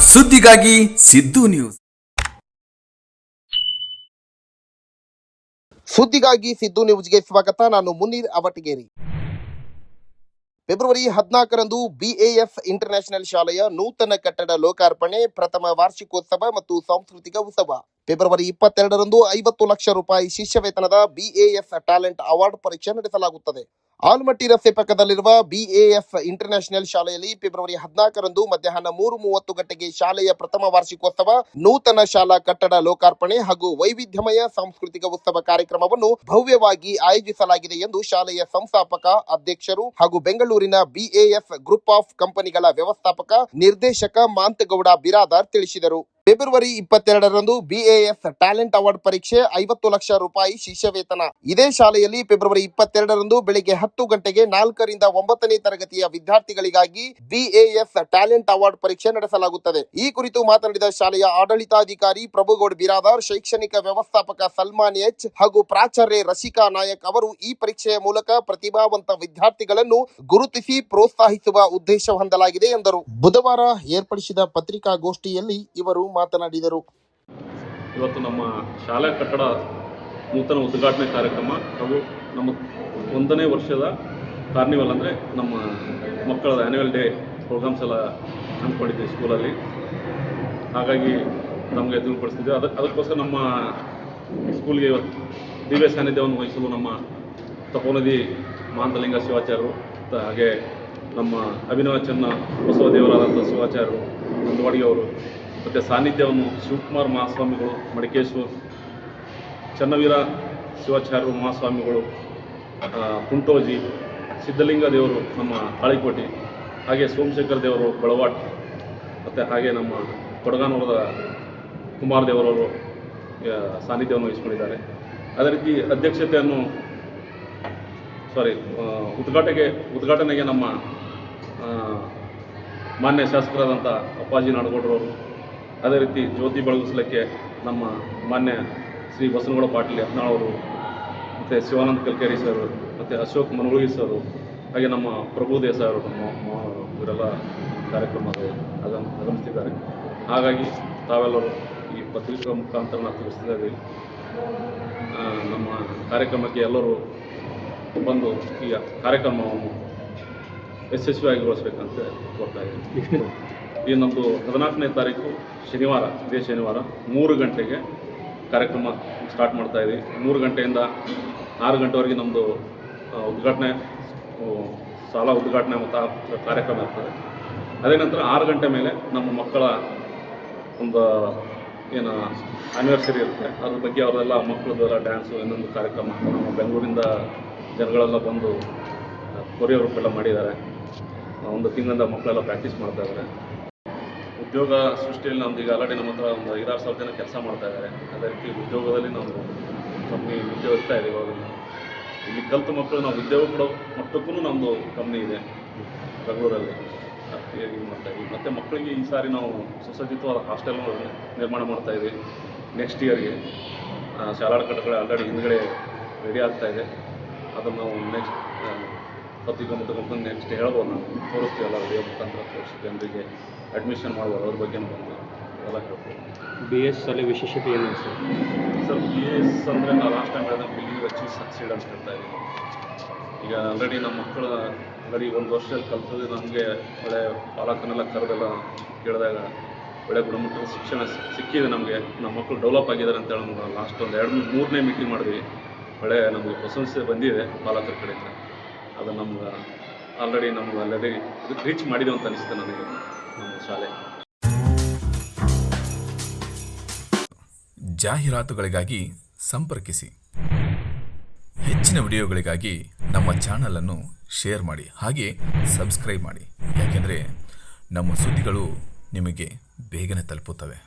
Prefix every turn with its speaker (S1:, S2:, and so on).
S1: ಸುದ್ದಿಗಾಗಿ ಸಿದ್ದು ನ್ಯೂಸ್.
S2: ಸುದ್ದಿಗಾಗಿ ಸಿದ್ದು ನ್ಯೂಸ್ಗೆ ಸ್ವಾಗತ. ನಾನು ಮುನೀರ್ ಅವಟಗೇರಿ. ಫೆಬ್ರವರಿ ಹದಿನಾಲ್ಕರಂದು ಬಿಎಎಫ್ ಇಂಟರ್ನ್ಯಾಷನಲ್ ಶಾಲೆಯ ನೂತನ ಕಟ್ಟಡ ಲೋಕಾರ್ಪಣೆ ಪ್ರಥಮ ವಾರ್ಷಿಕೋತ್ಸವ ಮತ್ತು ಸಾಂಸ್ಕೃತಿಕ ಉತ್ಸವ. ಫೆಬ್ರವರಿ ಇಪ್ಪತ್ತೆರಡರಂದು ಐವತ್ತು ಲಕ್ಷ ರೂಪಾಯಿ ಶಿಷ್ಯ ವೇತನದ ಬಿಎಎಫ್ ಟ್ಯಾಲೆಂಟ್ ಅವಾರ್ಡ್ ಪರೀಕ್ಷೆ ನಡೆಸಲಾಗುತ್ತದೆ. ಆಲ್ಮಟ್ಟಿ ರಸ್ತೆ ಪಕ್ಕದಲ್ಲಿರುವ ಬಿಎಎಫ್ ಇಂಟರ್ನ್ಯಾಷನಲ್ ಶಾಲೆಯಲ್ಲಿ ಫೆಬ್ರವರಿ ಹದಿನಾಲ್ಕರಂದು ಮಧ್ಯಾಹ್ನ ಮೂರು ಮೂವತ್ತು ಗಂಟೆಗೆ ಶಾಲೆಯ ಪ್ರಥಮ ವಾರ್ಷಿಕೋತ್ಸವ ನೂತನ ಶಾಲಾ ಕಟ್ಟಡ ಲೋಕಾರ್ಪಣೆ ಹಾಗೂ ವೈವಿಧ್ಯಮಯ ಸಾಂಸ್ಕೃತಿಕ ಉತ್ಸವ ಕಾರ್ಯಕ್ರಮವನ್ನು ಭವ್ಯವಾಗಿ ಆಯೋಜಿಸಲಾಗಿದೆ ಎಂದು ಶಾಲೆಯ ಸಂಸ್ಥಾಪಕ, ಅಧ್ಯಕ್ಷರು ಹಾಗೂ ಬೆಂಗಳೂರಿನ ಬಿಎಎಫ್ ಗ್ರೂಪ್ ಆಫ್ ಕಂಪನಿಗಳ ವ್ಯವಸ್ಥಾಪಕ, ನಿರ್ದೇಶಕ ಮಾಂತಗೌಡ ಬಿರಾದಾರ್ ತಿಳಿಸಿದರು. ಫೆಬ್ರವರಿ ಇಪ್ಪತ್ತೆರಡರಂದು ಬಿಎಎಫ್ ಟ್ಯಾಲೆಂಟ್ ಅವಾರ್ಡ್ ಪರೀಕ್ಷೆ ಐವತ್ತು ಲಕ್ಷ ರೂಪಾಯಿ ಶಿಷ್ಯವೇತನ. ಇದೇ ಶಾಲೆಯಲ್ಲಿ ಫೆಬ್ರವರಿ ಇಪ್ಪತ್ತೆರಡರಂದು ಬೆಳಿಗ್ಗೆ ಹತ್ತು ಗಂಟೆಗೆ ನಾಲ್ಕರಿಂದ ಒಂಬತ್ತನೇ ತರಗತಿಯ ವಿದ್ಯಾರ್ಥಿಗಳಿಗಾಗಿ ಬಿಎಎಫ್ ಟ್ಯಾಲೆಂಟ್ ಅವಾರ್ಡ್ ಪರೀಕ್ಷೆ ನಡೆಸಲಾಗುತ್ತದೆ. ಈ ಕುರಿತು ಮಾತನಾಡಿದ ಶಾಲೆಯ ಆಡಳಿತಾಧಿಕಾರಿ ಪ್ರಭುಗೌಡ್ ಬಿರಾದಾರ್, ಶೈಕ್ಷಣಿಕ ವ್ಯವಸ್ಥಾಪಕ ಸಲ್ಮಾನ್ ಎಚ್ ಹಾಗೂ ಪ್ರಾಚಾರ್ಯ ರಸಿಕಾ ನಾಯಕ್ ಅವರು ಈ ಪರೀಕ್ಷೆಯ ಮೂಲಕ ಪ್ರತಿಭಾವಂತ ವಿದ್ಯಾರ್ಥಿಗಳನ್ನು ಗುರುತಿಸಿ ಪ್ರೋತ್ಸಾಹಿಸುವ ಉದ್ದೇಶ ಹೊಂದಲಾಗಿದೆ ಎಂದರು. ಬುಧವಾರ ಏರ್ಪಡಿಸಿದ ಪತ್ರಿಕಾಗೋಷ್ಠಿಯಲ್ಲಿ ಇವರು ಮಾತನಾಡಿದರು.
S3: ಇವತ್ತು ನಮ್ಮ ಶಾಲಾ ಕಟ್ಟಡ ನೂತನ ಉದ್ಘಾಟನೆ ಕಾರ್ಯಕ್ರಮ ಹಾಗೂ ನಮ್ಮ ಒಂದನೇ ವರ್ಷದ ಕಾರ್ನಿವಲ್ ಅಂದರೆ ನಮ್ಮ ಮಕ್ಕಳ ಆ್ಯನ್ಯುವಲ್ ಡೇ ಪ್ರೋಗ್ರಾಮ್ಸ್ ಎಲ್ಲ ಹಮ್ಮಿಕೊಂಡಿದ್ದೀವಿ ಸ್ಕೂಲಲ್ಲಿ ಹಾಗಾಗಿ ನಮಗೆ ತಿಳಿಪಡಿಸ್ತಿದ್ವಿ ಅದಕ್ಕೆ ಅದಕ್ಕೋಸ್ಕರ ನಮ್ಮ ಸ್ಕೂಲ್ಗೆ ಇವತ್ತು ದಿವ್ಯ ಸಾನ್ನಿಧ್ಯವನ್ನು ವಹಿಸಲು ನಮ್ಮ ತಪೋನದಿ ಮಾಂದಲಿಂಗ ಶಿವಾಚಾರ್ಯರು ಹಾಗೆ ನಮ್ಮ ಅಭಿನವ ಬಸವ ದೇವರಾದಂಥ ಶಿವಾಚಾರ್ಯರು ನಂದವಾಡಿ ಅವರು ಮತ್ತು ಸಾನ್ನಿಧ್ಯವನ್ನು ಶಿವಕುಮಾರ್ ಮಹಾಸ್ವಾಮಿಗಳು ಮಡಿಕೇಶ್ವರ್ ಚನ್ನವೀರ ಶಿವಾಚಾರ್ಯ ಮಹಾಸ್ವಾಮಿಗಳು ಕುಂಟೋಜಿ ಸಿದ್ಧಲಿಂಗ ದೇವರು ನಮ್ಮ ಕಾಳಿಕೋಟೆ ಹಾಗೆ ಸೋಮಶೇಖರ್ ದೇವರು ಬಳವಾಟ್, ಮತ್ತು ಹಾಗೆ ನಮ್ಮ ಕೊಡಗಾನೂರದ ಕುಮಾರ ದೇವರವರು ಸಾನ್ನಿಧ್ಯವನ್ನು ವಹಿಸ್ಕೊಂಡಿದ್ದಾರೆ. ಅದೇ ರೀತಿ ಅಧ್ಯಕ್ಷತೆಯನ್ನು ಸಾರಿ ಉದ್ಘಾಟನೆಗೆ ಉದ್ಘಾಟನೆಗೆ ನಮ್ಮ ಮಾನ್ಯ ಶಾಸಕರಾದಂಥ ಅಪ್ಪಾಜಿ ನಾಡಗೌಡರವರು ಅದೇ ರೀತಿ ಜ್ಯೋತಿ ಬೆಳಗಿಸಲಿಕ್ಕೆ ನಮ್ಮ ಮಾನ್ಯ ಶ್ರೀ ಬಸನಗೌಡ ಪಾಟೀಲ್ ಯತ್ನಾಳವರು ಮತ್ತು ಶಿವಾನಂದ ಕಲ್ಕೇರಿ ಸರ್, ಮತ್ತು ಅಶೋಕ್ ಮನಗುಳಿ ಸರ್, ಹಾಗೆ ನಮ್ಮ ಪ್ರಭು ದೇಸಾಯಿ ನಮ್ಮ ಇವರೆಲ್ಲ ಕಾರ್ಯಕ್ರಮದ ಆಗಮ್, ಆಗಮಿಸ್ತಿದ್ದಾರೆ. ಹಾಗಾಗಿ ತಾವೆಲ್ಲರೂ ಈ ಪತ್ರಿಕಾ ಮುಖಾಂತರ ನಾವು ತಿಳಿಸ್ತಾ ನಮ್ಮ ಕಾರ್ಯಕ್ರಮಕ್ಕೆ ಎಲ್ಲರೂ ಬಂದು ಈ ಕಾರ್ಯಕ್ರಮವನ್ನು ಯಶಸ್ವಿಯಾಗಿಗೊಳಿಸ್ಬೇಕಂತ ಕೋರ್ತಾ ಇದ್ದೀನಿ. ಈ ನಮ್ಮದು ಹದಿನಾಲ್ಕನೇ ತಾರೀಕು ಶನಿವಾರ, ಇದೇ ಶನಿವಾರ, ಮೂರು ಗಂಟೆಗೆ ಕಾರ್ಯಕ್ರಮ ಸ್ಟಾರ್ಟ್ ಮಾಡ್ತಾ ಇದ್ದೀವಿ ಮೂರು ಗಂಟೆಯಿಂದ ಆರು ಗಂಟೆವರೆಗೆ ನಮ್ಮದು ಉದ್ಘಾಟನೆ ಸಾಲ ಉದ್ಘಾಟನೆ ಮತ್ತು ಕಾರ್ಯಕ್ರಮ ಇರ್ತದೆ. ಅದೇ ನಂತರ ಆರು ಗಂಟೆ ಮೇಲೆ ನಮ್ಮ ಮಕ್ಕಳ ಒಂದು, ಏನು ಆ್ಯನಿವರ್ಸರಿ ಇರುತ್ತೆ. ಅದ್ರ ಬಗ್ಗೆ ಅವರೆಲ್ಲ ಮಕ್ಕಳದೆಲ್ಲ ಡ್ಯಾನ್ಸು ಇನ್ನೊಂದು ಕಾರ್ಯಕ್ರಮ ನಮ್ಮ ಬೆಂಗಳೂರಿಂದ ಜನಗಳೆಲ್ಲ ಬಂದು ಕೊರಿಯೋಗ್ರೂಪ್ ಎಲ್ಲ ಮಾಡಿದ್ದಾರೆ. ಒಂದು ತಿಂಗಳಿಂದ ಮಕ್ಕಳೆಲ್ಲ ಪ್ರಾಕ್ಟೀಸ್ ಮಾಡ್ತಾ ಇದ್ದಾರೆ. ಉದ್ಯೋಗ ಸೃಷ್ಟಿಯಲ್ಲಿ ನಮ್ದು ಈಗ ಆಲ್ರೆಡಿ ನಮ್ಮ ಹತ್ರ ಒಂದು ಐದಾರು ಸಾವಿರ ಜನ ಕೆಲಸ ಮಾಡ್ತಾ ಇದ್ದಾರೆ. ಅದೇ ರೀತಿ ಉದ್ಯೋಗದಲ್ಲಿ ನಾವು ಕಮ್ಮಿ ಉದ್ಯೋಗಿಸ್ತಾ ಇದೆ ಇವಾಗ ಇಲ್ಲಿ ಕಲ್ತು ಮಕ್ಕಳು ನಾವು ಉದ್ಯೋಗ ಕೊಡೋ ಮಟ್ಟಕ್ಕೂ ನಮ್ಮದು ಕಮ್ಮಿ ಇದೆ. ಬೆಂಗಳೂರಲ್ಲಿ. ಇದು ಮಾಡ್ತಾ ಇದ್ದೀವಿ. ಮತ್ತು ಮಕ್ಕಳಿಗೆ ಈ ಸಾರಿ ನಾವು ಸುಸಜ್ಜಿತವಾದ ಹಾಸ್ಟೆಲ್ ನಿರ್ಮಾಣ ಮಾಡ್ತಾ ಇದ್ದೀವಿ. ನೆಕ್ಸ್ಟ್ ಇಯರ್ಗೆ ಶಾಲಾ ಕಟ್ಟಡಗಳು ಆಲ್ರೆಡಿ ಹಿಂದ್ಗಡೆ ರೆಡಿ ಆಗ್ತಾ ಇದೆ. ಅದನ್ನು ನಾವು ನೆಕ್ಸ್ಟ್ ಪತ್ರಿಕಾ ಕಂಪನಿ ನೆಕ್ಸ್ಟ್ ಹೇಳ್ಬೋದು ನಾವು ತೋರಿಸ್ತೀವಲ್ಲ ವಿಡಿಯೋ ಮುಖಾಂತರ ತೋರಿಸಿ ಜನರಿಗೆ ಅಡ್ಮಿಷನ್ ಮಾಡ್ಬೋದು ಅದ್ರ ಬಗ್ಗೆನೂ ಬಂದು ಎಲ್ಲ ಹೇಳ್ಬೋದು.
S4: ಬಿ ಎಸ್ ಅಲ್ಲಿ ವಿಶೇಷತೆ ಏನು ಸರ್
S3: ಸರ್ ಬಿ ಎಸ್ ಅಂದರೆ ನಾವು ಲಾಸ್ಟ್ ಟೈಮ್ ಹೇಳಿದ್ರೆ ಬಿಲೀವ್ ಅಚೀವ್ ಸಕ್ಸೀಡ್ ಅಂತ ಹೇಳ್ತಾ ಇದ್ದೀವಿ ಈಗ ಆಲ್ರೆಡಿ ನಮ್ಮ ಮಕ್ಕಳು ಆಲ್ರೆಡಿ ಒಂದು ವರ್ಷದಲ್ಲಿ ಕಲ್ತದ್ದು ನಮಗೆ ಒಳ್ಳೆ ಪಾಲಕನೆಲ್ಲ ಕರೆದೆಲ್ಲ ಕೇಳಿದಾಗ ಒಳ್ಳೆ ಗುಣಮಟ್ಟದ ಶಿಕ್ಷಣ ಸಿಕ್ಕಿದೆ ನಮಗೆ. ನಮ್ಮ ಮಕ್ಕಳು ಡೆವಲಪ್ ಆಗಿದ್ದಾರೆ ಅಂತೇಳಿ ಹೇಳೋಣ ಲಾಸ್ಟ್ ಒಂದು ಎರಡು ಮೂರನೇ ಮೀಟಿಂಗ್ ಮಾಡಿದ್ವಿ. ಒಳ್ಳೆ ನಮಗೆ ಪ್ರಶಂಸೆ ಬಂದಿದೆ ಪಾಲಕರ ಕಡೆಯಿಂದ ಅದು ನಮ್ಗೆ ಆಲ್ರೆಡಿ ನಮ್ಗೆ ಆಲ್ರೆಡಿ ರೀಚ್ ಮಾಡಿದೆ ಅಂತ ಅನಿಸುತ್ತೆ ನನಗೆ, ನಮ್ಮ ಶಾಲೆ.
S1: ಜಾಹೀರಾತುಗಳಿಗಾಗಿ ಸಂಪರ್ಕಿಸಿ. ಹೆಚ್ಚಿನ ವಿಡಿಯೋಗಳಿಗಾಗಿ ನಮ್ಮ ಚಾನಲನ್ನು ಶೇರ್ ಮಾಡಿ, ಹಾಗೆ ಸಬ್ಸ್ಕ್ರೈಬ್ ಮಾಡಿ. ಯಾಕೆಂದರೆ ನಮ್ಮ ಸುದ್ದಿಗಳು ನಿಮಗೆ ಬೇಗನೆ ತಲುಪುತ್ತವೆ.